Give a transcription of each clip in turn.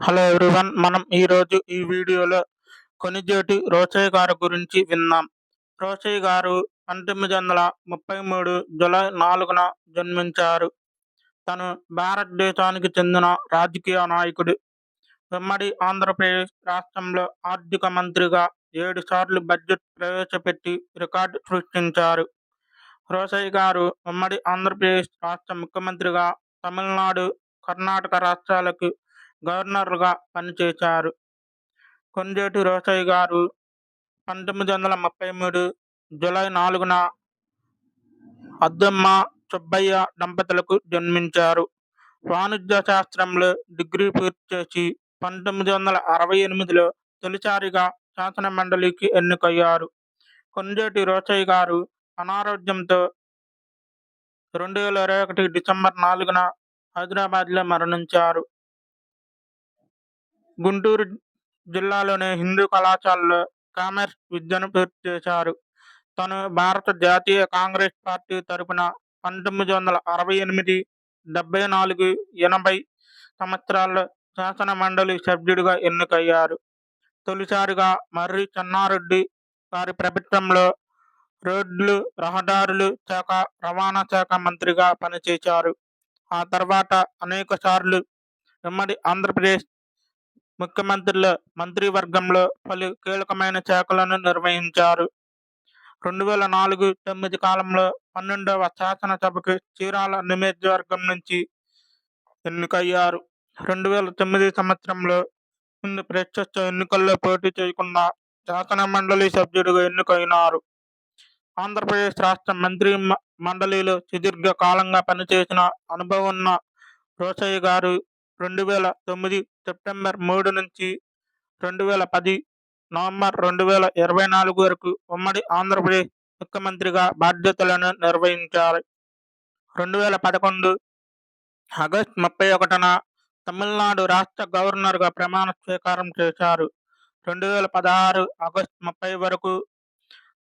Hello everyone మనం ఈరోజు ఈ వీడియోలో కొనిజేటి రోచయ్య గారి గురించి విన్నాం. రోచయ్య గారు పంతొమ్మిది వందల ముప్పై మూడు జూలై నాలుగున జన్మించారు. తను భారతదేశానికి చెందిన రాజకీయ నాయకుడు. ఉమ్మడి ఆంధ్రప్రదేశ్ రాష్ట్రంలో ఆర్థిక మంత్రిగా ఏడు సార్లు బడ్జెట్ ప్రవేశపెట్టి రికార్డు సృష్టించారు. రోసయ్య గారు ఉమ్మడి ఆంధ్రప్రదేశ్ రాష్ట్ర ముఖ్యమంత్రిగా తమిళనాడు కర్ణాటక రాష్ట్రాలకు గవర్నర్గా పనిచేశారు. కొంజేటి రోసయ్య గారు పంతొమ్మిది వందల ముప్పై మూడు జూలై నాలుగున అద్దమ్మ సుబ్బయ్య దంపతులకు జన్మించారు. వాణిజ్య శాస్త్రంలో డిగ్రీ పూర్తి చేసి పంతొమ్మిది వందల అరవై ఎనిమిదిలో తొలిసారిగా శాసన మండలికి ఎన్నికయ్యారు. కొంజేటి రోసయ్య గారు అనారోగ్యంతో రెండు వేల ఇరవై ఒకటి డిసెంబర్ నాలుగున హైదరాబాద్లో మరణించారు. గుంటూరు జిల్లాలోని హిందూ కళాశాలలో కామర్స్ విద్యను పూర్తి చేశారు. తను భారత జాతీయ కాంగ్రెస్ పార్టీ తరపున పంతొమ్మిది వందల అరవై ఎనిమిది డెబ్బై నాలుగు ఎనభై సంవత్సరాల్లో శాసన మండలి సభ్యుడిగా ఎన్నికయ్యారు. తొలిసారిగా మర్రి చెన్నారెడ్డి వారి ప్రభుత్వంలో రోడ్లు రహదారులు శాఖ రవాణా శాఖ మంత్రిగా పనిచేశారు. ఆ తర్వాత అనేక సార్లు ఉమ్మడి ఆంధ్రప్రదేశ్ ముఖ్యమంత్రుల మంత్రివర్గంలో పలు కీలకమైన శాఖలను నిర్వహించారు. రెండు వేల నాలుగు తొమ్మిది కాలంలో పన్నెండవ శాసనసభకు చీరాల నియోజకవర్గం నుంచి ఎన్నికయ్యారు. రెండు వేల తొమ్మిది సంవత్సరంలో ముందు ప్రత్యక్ష ఎన్నికల్లో పోటీ చేయకుండా శాసన మండలి సభ్యుడిగా ఎన్నికైనారు. ఆంధ్రప్రదేశ్ రాష్ట్ర మంత్రి మండలిలో సుదీర్ఘ కాలంగా పనిచేసిన అనుభవం ఉన్న రోసయ్య గారు రెండు వేల తొమ్మిది సెప్టెంబర్ మూడు నుంచి రెండు వేల పది నవంబర్ రెండు వేల ఇరవై నాలుగు వరకు ఉమ్మడి ఆంధ్రప్రదేశ్ ముఖ్యమంత్రిగా బాధ్యతలను నిర్వహించారు రెండు వేల పదకొండు ఆగస్ట్ ముప్పై ఒకటిన తమిళనాడు రాష్ట్ర గవర్నర్గా ప్రమాణ స్వీకారం చేశారు. రెండు వేల పదహారు ఆగస్ట్ ముప్పై వరకు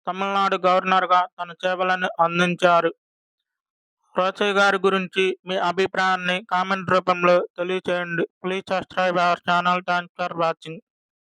తమిళనాడు గవర్నర్గా తన సేవలను అందించారు. రోచయ్య గారి గురించి మీ అభిప్రాయాన్ని కామెంట్ రూపంలో తెలియచేయండి. Please subscribe our channel. Thanks for watching.